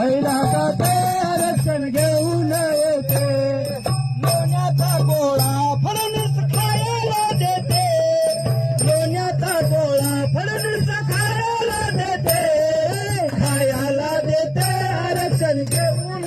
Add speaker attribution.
Speaker 1: महिला खाते आरक्षण घेऊन येते? लोण्याचा गोळा फडणवीस खायला देते. लोण्याचा गोळा फडणवीस खायला देते. खायला देते आरक्षण घेऊन